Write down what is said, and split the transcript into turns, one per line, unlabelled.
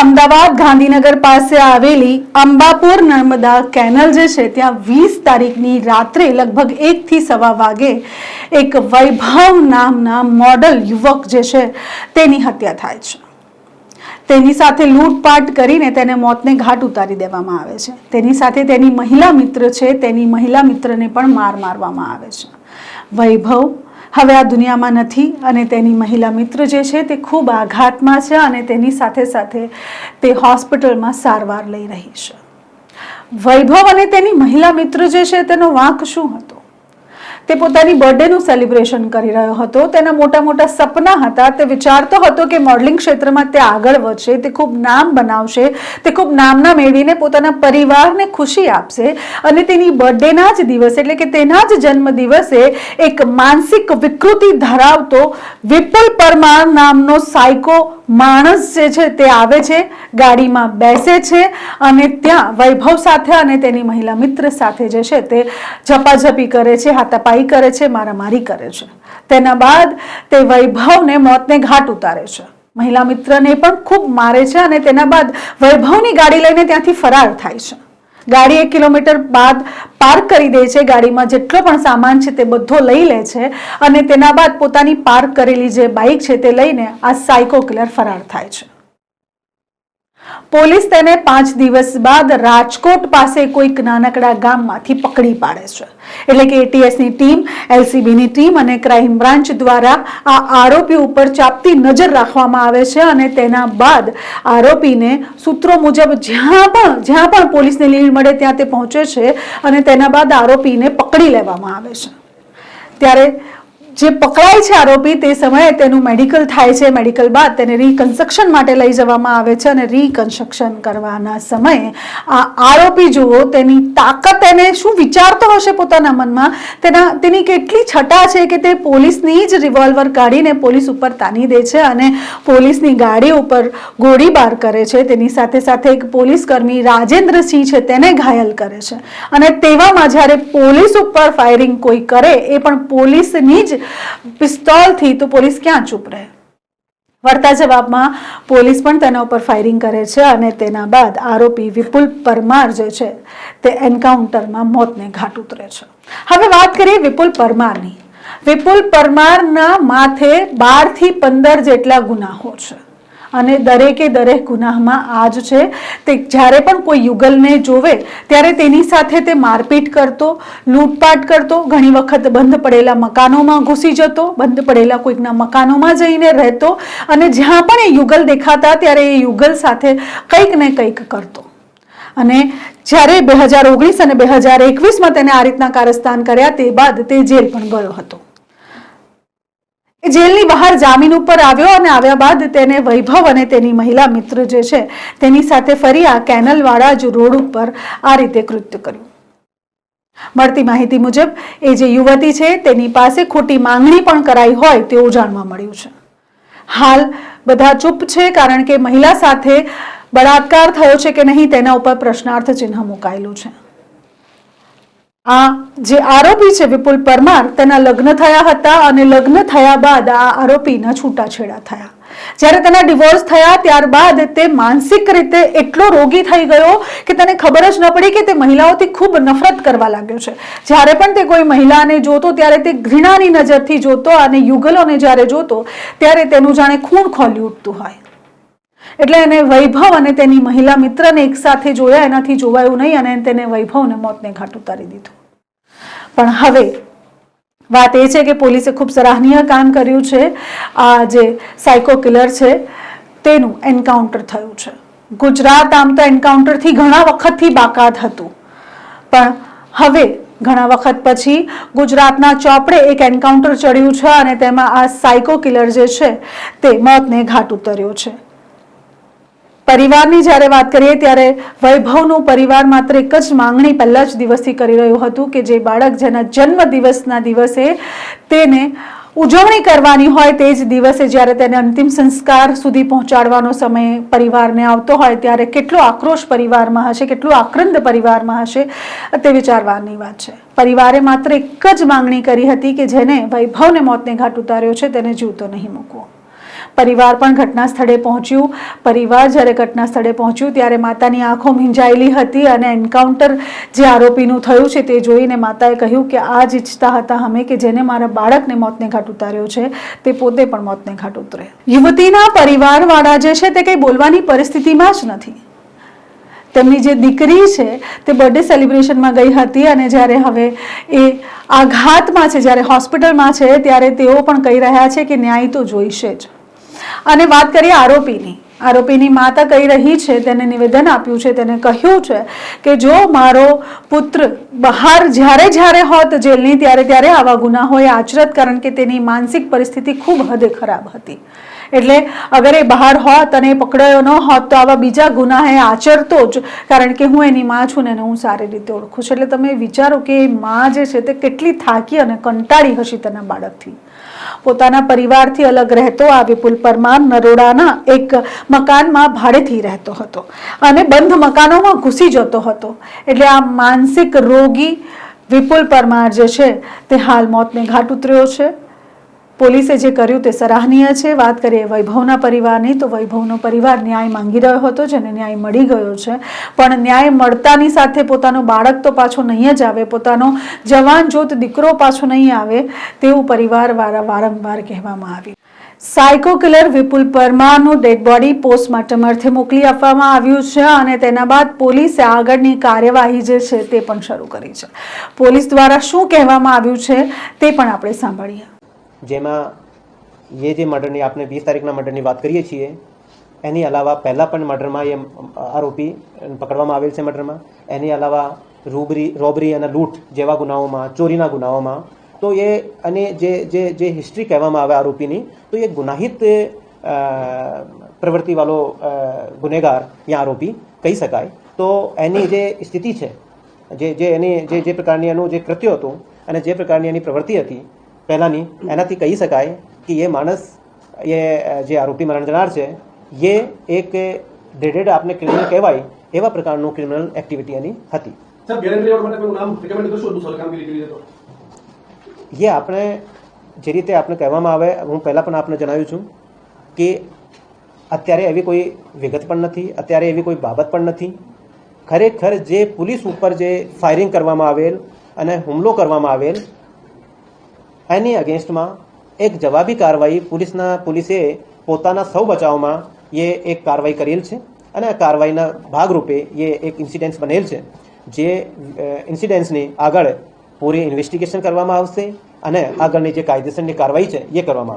અમદાવાદ ગાંધીનગર પાસે આવેલી અંબાપુર નર્મદા કેનલ જે છે, ત્યાં વીસ તારીખની રાત્રે લગભગ એકથી સવા વાગે એક વૈભવ નામના મોડલ યુવક જે છે, તેની હત્યા થાય છે. તેની સાથે લૂંટપાટ કરીને તેને મોતને ઘાટ ઉતારી દેવામાં આવે છે. તેની સાથે તેની મહિલા મિત્ર છે, તેની મહિલા મિત્રને પણ માર મારવામાં આવે છે. વૈભવ હવે આ દુનિયામાં નથી અને તેની મહિલા મિત્ર જે છે તે ખૂબ આઘાતમાં છે અને તેની સાથે સાથે તે હોસ્પિટલમાં સારવાર લઈ રહી છે. વૈભવ અને તેની મહિલા મિત્ર જે છે તેનો વાંક શું હતો? તે પોતાની બર્થડેનું સેલિબ્રેશન કરી રહ્યો હતો. તેના મોટા મોટા સપના હતા. તે વિચારતો હતો કે મોડલિંગ ક્ષેત્રમાં તે આગળ વધશે, તે ખૂબ નામ બનાવશે, તે ખૂબ નામના મેળવીને પોતાના પરિવારને ખુશી આપશે અને તેની બર્થડેના જ દિવસે, એટલે કે તેના જ જન્મ દિવસે એક માનસિક વિકૃતિ ધરાવતો વિપુલ પરમાર નામનો સાયકો માણસ જે છે તે આવે છે. ગાડીમાં બેસે છે અને ત્યાં વૈભવ સાથે અને તેની મહિલા મિત્ર સાથે જે છે તે ઝપાઝપી કરે છે, હાથાપાઈ કરે છે, મારામારી કરે છે. તેના બાદ તે વૈભવને મોતને ઘાટ ઉતારે છે. મહિલા મિત્રને પણ ખૂબ મારે છે અને તેના બાદ વૈભવની ગાડી લઈને ત્યાંથી ફરાર થાય છે. ગાડી એક કિલોમીટર બાદ પાર્ક કરી દે છે. ગાડીમાં જેટલો પણ સામાન છે તે બધો લઈ લે છે અને તેના બાદ પોતાની પાર્ક કરેલી જે બાઇક છે તે લઈને આ સાયકો કિલર ફરાર થાય છે. પોલીસ તેને પાંચ દિવસ બાદ રાજકોટ પાસે કોઈક નાનકડા ગામમાંથી પકડી પાડે છે. એટલે કે એટીએસની ટીમ એલસીબીની ટીમ અને ક્રાઇમ બ્રાન્ચ દ્વારા આ આરોપી ઉપર ચાપતી નજર રાખવામાં આવે છે અને તેના બાદ આરોપીને સૂત્રો મુજબ જ્યાં પણ જ્યાં પણ પોલીસને લીડ મળે ત્યાં તે પહોંચે છે અને તેના બાદ આરોપીને પકડી લેવામાં આવે છે. ત્યારે જે પકડાય છે આરોપી, તે સમયે તેનું મેડિકલ થાય છે. મેડિકલ બાદ તેને રીકન્સ્ટ્રક્શન માટે લઈ જવામાં આવે છે અને રિકન્સ્ટ્રક્શન કરવાના સમયે આ આરોપી જુઓ, તેની તાકાત એને શું વિચારતો હશે પોતાના મનમાં? તેના, તેની કેટલી છટા છે કે તે પોલીસની જ રિવોલ્વર કાઢીને પોલીસ ઉપર તાની દે છે અને પોલીસની ગાડી ઉપર ગોળીબાર કરે છે. તેની સાથે સાથે એક પોલીસ કર્મી રાજેન્દ્રસિંહ છે, તેને ઘાયલ કરે છે. અને તેવામાં જ્યારે પોલીસ ઉપર ફાયરિંગ કોઈ કરે, એ પણ પોલીસની જ પિસ્તોલથી તો પોલીસ ક્યાં ચૂપ રહે? વળતા જવાબમાં પોલીસ પણ તેના ઉપર ફાયરિંગ કરે છે અને તેના બાદ આરોપી વિપુલ પરમાર જે છે તે એન્કાઉન્ટરમાં મોતને ઘાટ ઉતરે છે. હવે વાત કરીએ વિપુલ પરમારની. વિપુલ પરમારના માથે બારથી પંદર જેટલા ગુનાહો છે. અને દરેકે દરેક ગુનાહમાં આ જ છે. તે જ્યારે પણ કોઈ યુગલને જોવે, ત્યારે તેની સાથે તે મારપીટ કરતો, લૂંટપાટ કરતો, ઘણી વખત બંધ પડેલા મકાનોમાં ઘૂસી જતો, બંધ પડેલા કોઈકના મકાનોમાં જઈને રહેતો અને જ્યાં પણ એ યુગલ દેખાતા ત્યારે એ યુગલ સાથે કંઈક ને કંઈક કરતો. અને જ્યારે બે હજાર ઓગણીસ અને બે હજાર એકવીસમાં તેને આ રીતના કારસ્તાન કર્યા, તે બાદ તે જેલ પણ ગયો હતો. જેલની બહાર જામીન ઉપર આવ્યો અને આવ્યા બાદ તેને વૈભવ અને તેની મહિલા મિત્ર જે છે, તેની સાથે ફરી આ કેનલવાળા જ રોડ ઉપર આ રીતે કૃત્ય કર્યું. મળતી માહિતી મુજબ, એ જે યુવતી છે, તેની પાસે ખોટી માંગણી પણ કરાઈ હોય તેવું જાણવા મળ્યું છે. હાલ બધા ચૂપ છે કારણ કે મહિલા સાથે બળાત્કાર થયો છે કે નહીં તેના ઉપર પ્રશ્નાર્થ ચિહ્ન મુકાયેલું છે. આ જે આરોપી છે વિપુલ પરમાર, તેના લગ્ન થયા હતા અને લગ્ન થયા બાદ આ આરોપીના છૂટાછેડા થયા. જ્યારે તેના ડિવોર્સ થયા ત્યારબાદ તે માનસિક રીતે એટલો રોગી થઈ ગયો કે તેને ખબર જ ન પડી કે તે મહિલાઓથી ખૂબ નફરત કરવા લાગ્યો છે. જ્યારે પણ તે કોઈ મહિલાને જોતો, ત્યારે તે ઘૃણાની નજરથી જોતો અને યુગલોને જ્યારે જોતો, ત્યારે તેનું જાણે ખૂણ ખોલી ઉઠતું હોય. એટલે એને વૈભવ અને તેની મહિલા મિત્રને એકસાથે જોયા, એનાથી જોવાયું નહીં અને તેને વૈભવને મોતને ઘાટ ઉતારી દીધું. પણ હવે વાત એ છે કે પોલીસે ખૂબ સરાહનીય કામ કર્યું છે. આ જે સાયકો કિલર છે, તેનું એન્કાઉન્ટર થયું છે. ગુજરાત આમ તો એન્કાઉન્ટરથી ઘણા વખતથી બાકાત હતું. પણ હવે ઘણા વખત પછી ગુજરાતના ચોપડે એક એન્કાઉન્ટર ચડ્યું છે અને તેમાં આ સાયકો કિલર જે છે, તે મોતને ઘાટ ઉતર્યો છે. પરિવારની જ્યારે વાત કરીએ ત્યારે વૈભવનું પરિવાર માત્ર એક જ માંગણી પહેલા જ દિવસથી કરી રહ્યું હતું કે જે બાળક જેના જન્મ દિવસના દિવસે તેને ઉજવણી કરવાની હોય તે જ દિવસે જ્યારે તેને અંતિમ સંસ્કાર સુધી પહોંચાડવાનો સમય પરિવારને આવતો હોય ત્યારે કેટલો આક્રોશ પરિવારમાં હશે, કેટલું આક્રંદ પરિવારમાં હશે, તે વિચારવાની વાત છે. પરિવારે માત્ર એક જ માંગણી કરી હતી કે જેને વૈભવને મોતને ઘાટ ઉતાર્યો છે તેને જીવતો નહીં મૂકવો. પરિવાર પણ ઘટના સ્થળે પહોંચ્યું. પરિવાર જ્યારે ઘટના સ્થળે પહોંચ્યું ત્યારે માતાની આંખો ભીંજાયેલી હતી અને એન્કાઉન્ટર જે આરોપીનું થયું છે તે જોઈને માતાએ કહ્યું કે આ જ ઈચ્છતા હતા અમે કે જેને મારા બાળકને મોતને ઘાટ ઉતાર્યો છે, તે પોતે પણ મોતને ઘાટ ઉતરે. યુવતીના પરિવારવાળા જે છે તે કંઈ બોલવાની પરિસ્થિતિમાં જ નથી. તેમની જે દીકરી છે તે બર્થડે સેલિબ્રેશનમાં ગઈ હતી અને જ્યારે હવે એ આઘાતમાં છે, જ્યારે હોસ્પિટલમાં છે, ત્યારે તેઓ પણ કહી રહ્યા છે કે ન્યાય તો જોઈશે જ. અને વાત કરીએ આરોપીની. આરોપીની માતા કહી રહી છે, તેને નિવેદન આપ્યું છે, તેને કહ્યું છે કે જો મારો પુત્ર બહાર જ્યારે જ્યારે હોત, જેલની ત્યારે ત્યારે આવા ગુનાહોએ આચરત, કારણ કે તેની માનસિક પરિસ્થિતિ ખૂબ હદે ખરાબ હતી. એટલે અગર એ બહાર હોત અને પકડાયો ન હોત, તો આવા બીજા ગુનાહે આચરતો જ, કારણ કે હું એની માં છું ને એને હું સારી રીતે ઓળખું છું. એટલે તમે વિચારો કે એ માં જે છે, તે કેટલી થાકી અને કંટાળી હશે તેના બાળકથી. પોતાના પરિવારથી અલગ રહેતો આ વિપુલ પરમાર નરોડાના એક મકાનમાં ભાડેથી રહેતો હતો અને બંધ મકાનોમાં ઘૂસી જતો હતો. એટલે આ માનસિક રોગી વિપુલ પરમાર જે છે તે હાલ મોતને ઘાટ ઉતર્યો છે. પોલીસે જે કર્યું તે સરાહનીય છે. વાત કરીએ વૈભવના પરિવારની, તો વૈભવનો પરિવાર ન્યાય માંગી રહ્યો હતો, જેને ન્યાય મળી ગયો છે. પણ ન્યાય મળતાની સાથે પોતાનો બાળક તો પાછો નહીં જ આવે, પોતાનો જવાન જોત દીકરો પાછો નહીં આવે, તેવું પરિવાર વારંવાર કહેવામાં આવ્યું. સાયકો કિલર વિપુલ પરમારનું ડેડ બોડી પોસ્ટમોર્ટમ અર્થે મોકલી આપવામાં આવ્યું છે અને તેના બાદ પોલીસે આગળની કાર્યવાહી જે છે તે પણ શરૂ કરી છે. પોલીસ દ્વારા શું કહેવામાં આવ્યું છે તે પણ આપણે સાંભળીએ.
જેમાં એ જે મર્ડરની આપણે વીસ તારીખના મર્ડરની વાત કરીએ છીએ, એની અલાવા પહેલાં પણ મર્ડરમાં એ આરોપી પકડવામાં આવેલ છે મર્ડરમાં. એની અલાવા રૂબરી, રોબરી અને લૂંટ જેવા ગુનાઓમાં, ચોરીના ગુનાઓમાં, તો એ અને જે જે જે હિસ્ટ્રી કહેવામાં આવે આરોપીની, તો એ ગુનાહિત પ્રવૃત્તિવાળો ગુનેગાર, યા આરોપી કહી શકાય. તો એની જે સ્થિતિ છે, જે જે એની, જે જે પ્રકારની એનું જે કૃત્ય હતું, અને જે પ્રકારની એની પ્રવૃત્તિ હતી પહેલાંની એનાથી કહી શકાય કે એ માણસ એ જે આરોપી મરણ જનાર છે એ એક ડેડેડ આપને ક્રિમિનલ કહેવાય એવા પ્રકારનું ક્રિમિનલ એક્ટિવિટી એની હતી. એ આપણે જે રીતે આપણે કહેવામાં આવે હું પહેલાં પણ આપને જણાવ્યું છું કે અત્યારે એવી કોઈ વિગત પણ નથી અત્યારે એવી કોઈ બાબત પણ નથી. ખરેખર જે પોલીસ ઉપર જે ફાયરિંગ કરવામાં આવેલ અને હુમલો કરવામાં આવેલ એની અગેન્સ્ટમાં એક જવાબી કાર્યવાહી પોલીસના પોલીસે પોતાના સૌ બચાવમાં એ એક કાર્યવાહી કરેલ છે અને આ કાર્યવાહીના ભાગરૂપે એ એક ઇન્સિડન્સ બનેલ છે. જે ઇન્સિડન્સની આગળ પૂરી ઇન્વેસ્ટિગેશન કરવામાં આવશે અને આગળની જે કાયદેસરની કાર્યવાહી છે એ કરવામાં આવશે.